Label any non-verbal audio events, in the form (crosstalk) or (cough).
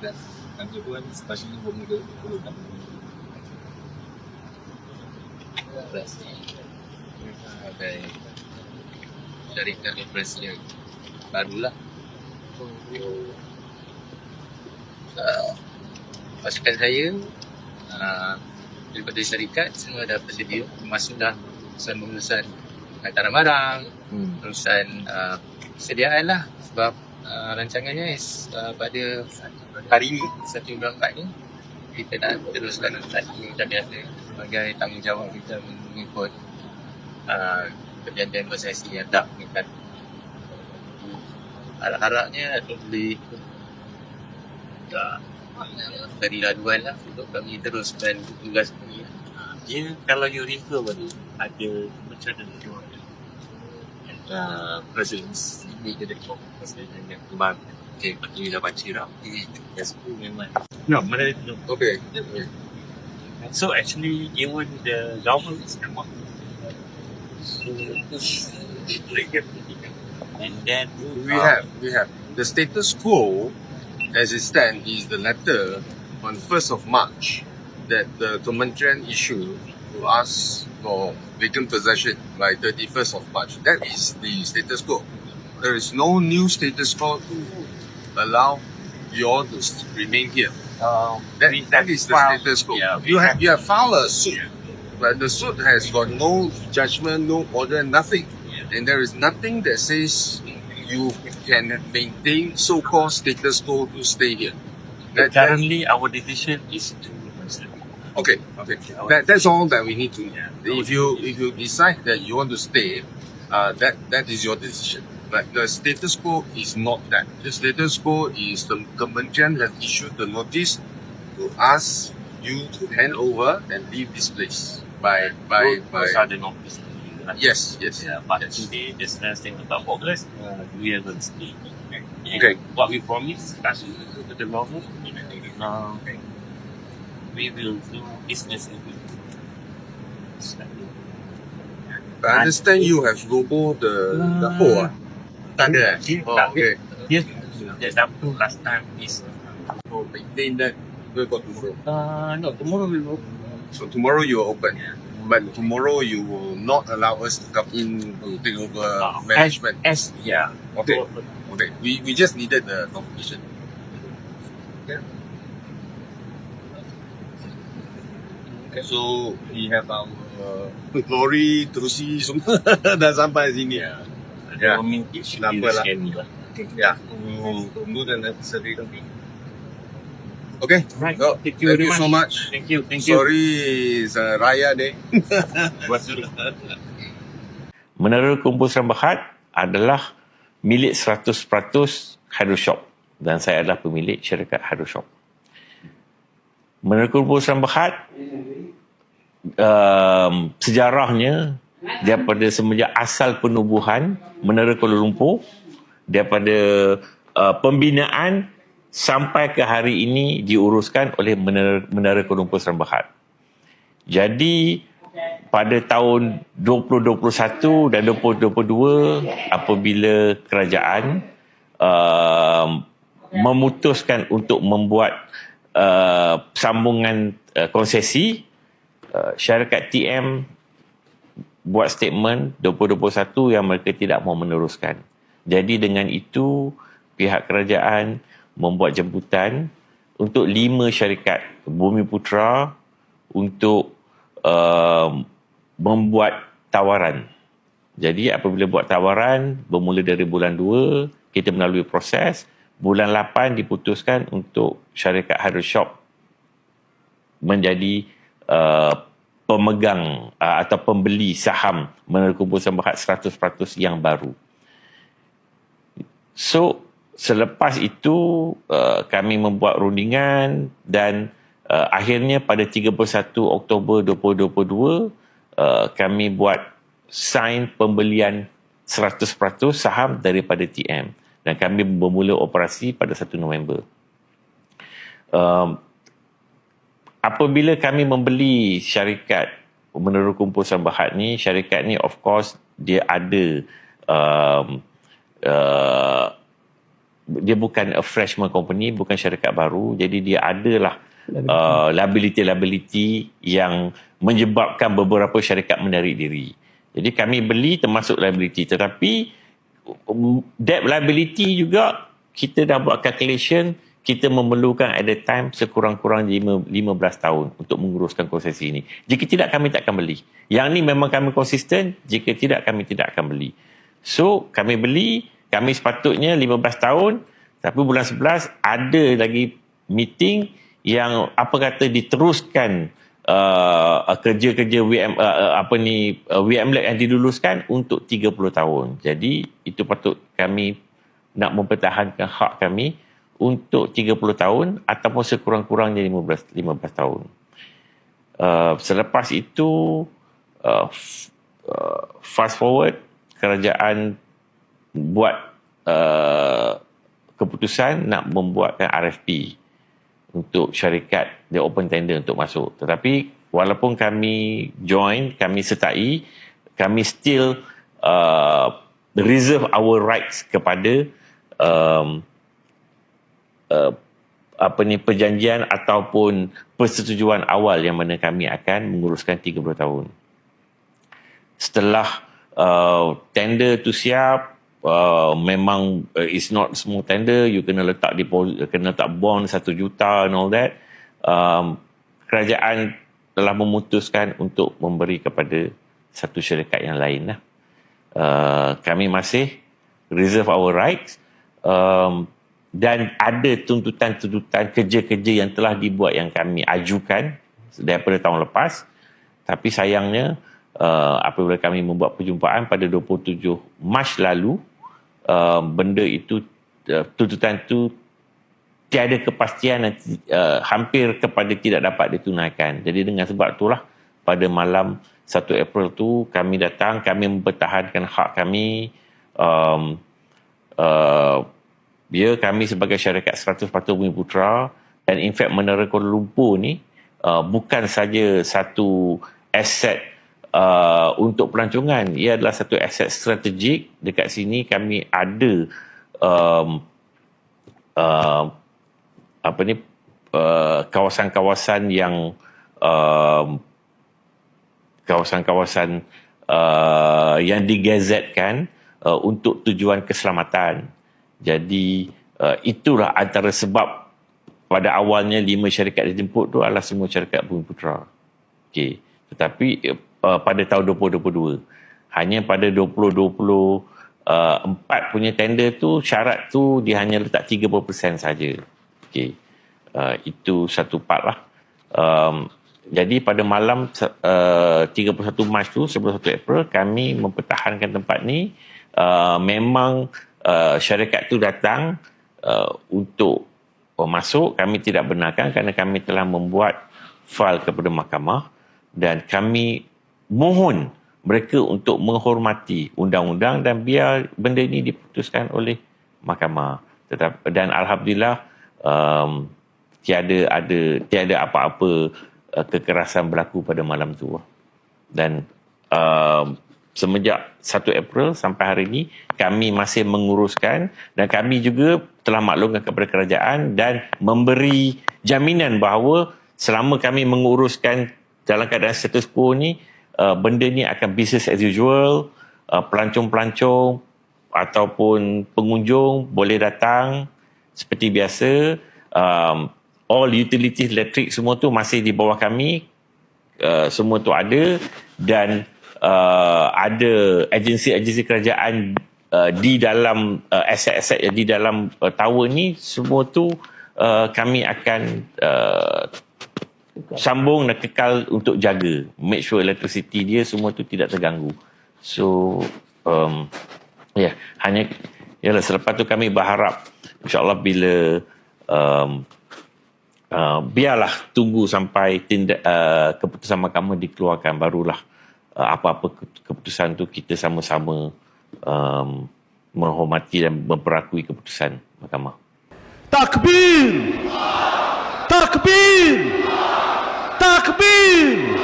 Dan kami pun sepatutnya bermuda dulu kan. Plus ni. Ada syarikat operasi yang barulah. Uh, pasukan saya uh, daripada syarikat semua dah bersedia termasuk dah urusan pengurusan hantaran barang Hmm. urusan uh, sediaan lah sebab uh, rancangannya is uh, pada hari ini satu bulan empat ni kita nak teruskan lagi macam biasa sebagai tanggungjawab kita mengikut uh, perjanjian konsesi yang dah mengikat. Harap-harapnya akan boleh dari laduan lah untuk kami teruskan tugas kami Dia kalau you refer tadi ada macam mana uh, presence ini dia dekat presence yang kembang okay, bagi dah baca rapi yes, memang no, mana no. Okay. so actually even the government is so they and then We have, we have. The status quo, as it stands, is the letter on 1st of March that the Kementerian issued to us for vacant possession by 31st of March. That is the status quo. There is no new status quo to allow you all to remain here. um, That, that is the filed- status quo. yeah, you have you have filed a suit, but the suit has got no judgment, no order, nothing, and there is nothing that says you can maintain so-called status quo to stay here. That, that, currently our decision is to okay, okay. That, that's all that we need to know. If you if you decide that you want to stay, uh, that that is your decision. But the status quo is not that. The status quo is the Kementerian has issued the notice to ask you to hand over and leave this place by by those by. are the notice Yes, yes. Yeah, but today, there's nothing about progress. Uh, we haven't seen. Okay. What we promise, that's the government. Uh, we will do business and we I understand you have robo the the hole. ah? Tak ada. eh? Oh, okay. Yes, the dapur last time is. So maintain that. We'll go tomorrow. Uh, no, tomorrow we will. So tomorrow you will open. But tomorrow you will not allow us to come in to take over Uh, management. As, yeah. Okay. Okay. We we just needed the confirmation. Okay. So we have our uh, lori terusi semua (laughs) dah sampai sini. Yeah. Yeah. I mean, it should be Kenapa the lah? Ya. Hmm, tunggu dan seri Okay. Right. So, Thank you very so much. Thank you. Thank you. Sorry, it's uh, Raya Day. (laughs) Menara Kumpul Serang Berhad adalah milik 100% Hydro Shop dan saya adalah pemilik syarikat Hydro Shop. Menara Kumpul Serang Berhad um, sejarahnya daripada semenjak asal penubuhan Menara Kuala Lumpur daripada uh, pembinaan sampai ke hari ini diuruskan oleh Menara, Menara Kuala Lumpur Serang Berhad. Jadi pada tahun 2021 dan 2022 apabila kerajaan uh, memutuskan untuk membuat uh, sambungan uh, konsesi uh, syarikat TM buat statement 2021 yang mereka tidak mau meneruskan. Jadi dengan itu pihak kerajaan membuat jemputan untuk lima syarikat Bumi Putra untuk uh, membuat tawaran. Jadi apabila buat tawaran bermula dari bulan 2 kita melalui proses bulan 8 diputuskan untuk syarikat Hydro Shop menjadi uh, pemegang uh, atau pembeli saham Menara Kumpul Sembahat 100% yang baru. So selepas itu uh, kami membuat rundingan dan uh, akhirnya pada 31 Oktober 2022 uh, kami buat sign pembelian 100% saham daripada TM dan kami bermula operasi pada 1 November. Um, apabila kami membeli syarikat Menara Kumpul Sambahat ni, syarikat ni of course dia ada um, uh, dia bukan a freshman company, bukan syarikat baru. Jadi dia adalah uh, liability-liability yang menyebabkan beberapa syarikat menarik diri. Jadi kami beli termasuk liability. Tetapi debt liability juga kita dah buat calculation kita memerlukan at the time sekurang-kurang 15 tahun untuk menguruskan konsesi ini. Jika tidak kami tak akan beli. Yang ni memang kami konsisten, jika tidak kami tidak akan beli. So kami beli, kami sepatutnya 15 tahun tapi bulan 11 ada lagi meeting yang apa kata diteruskan uh, kerja-kerja WM uh, uh, apa ni uh, WM Lab yang diluluskan untuk 30 tahun. Jadi itu patut kami nak mempertahankan hak kami untuk 30 tahun ataupun sekurang-kurangnya 15 15 tahun. Uh, selepas itu uh, uh, fast forward kerajaan buat uh, keputusan nak membuatkan RFP untuk syarikat the open tender untuk masuk. Tetapi walaupun kami join, kami sertai, kami still uh, reserve our rights kepada um, uh, apa ni perjanjian ataupun persetujuan awal yang mana kami akan menguruskan 30 tahun. Setelah uh, tender tu siap, uh, memang uh, it's not small tender, you kena letak deposit, kena letak bond 1 juta and all that. Um, kerajaan telah memutuskan untuk memberi kepada satu syarikat yang lain lah. Uh, kami masih reserve our rights um, dan ada tuntutan-tuntutan kerja-kerja yang telah dibuat yang kami ajukan daripada tahun lepas tapi sayangnya uh, apabila kami membuat perjumpaan pada 27 Mac lalu uh, benda itu uh, tuntutan itu tiada kepastian uh, hampir kepada tidak dapat ditunaikan. Jadi dengan sebab itulah pada malam 1 April tu kami datang kami mempertahankan hak kami um, uh, ya kami sebagai syarikat 100% Bumi Putra dan in fact Menara Kuala Lumpur ni uh, bukan saja satu aset uh, untuk pelancongan ia adalah satu aset strategik dekat sini kami ada um, uh, apa ni uh, kawasan-kawasan yang um, kawasan-kawasan uh, yang digazetkan uh, untuk tujuan keselamatan. Jadi uh, itulah antara sebab pada awalnya lima syarikat dijemput tu adalah semua syarikat Bumi Putra. Okey. Tetapi pada tahun 2022 hanya pada 2020 uh, punya tender tu syarat tu dia hanya letak 30% saja. Okey. Uh, itu satu part lah. Um, jadi pada malam uh, 31 Mac tu sebelum 1 April kami mempertahankan tempat ni uh, memang uh, syarikat tu datang uh, untuk uh, masuk kami tidak benarkan kerana kami telah membuat file kepada mahkamah dan kami mohon mereka untuk menghormati undang-undang dan biar benda ini diputuskan oleh mahkamah. Tetap dan alhamdulillah um, tiada ada tiada apa-apa uh, kekerasan berlaku pada malam tu. Dan uh, semenjak 1 April sampai hari ini kami masih menguruskan dan kami juga telah maklumkan kepada kerajaan dan memberi jaminan bahawa selama kami menguruskan dalam keadaan status quo ni uh, benda ni akan business as usual uh, pelancong-pelancong ataupun pengunjung boleh datang seperti biasa. Um, all utilities elektrik semua tu masih di bawah kami. Uh, semua tu ada dan uh, ada agensi-agensi kerajaan uh, di dalam uh, aset-aset di dalam uh, tower ni semua tu uh, kami akan uh, sambung dan kekal untuk jaga make sure electricity dia semua tu tidak terganggu so um, ya yeah, hanya yalah selepas tu kami berharap insyaallah bila um, uh, biarlah tunggu sampai tindak uh, keputusan mahkamah dikeluarkan barulah uh, apa-apa keputusan tu kita sama-sama um, menghormati dan memperakui keputusan mahkamah. Takbir! Takbir! Takbir!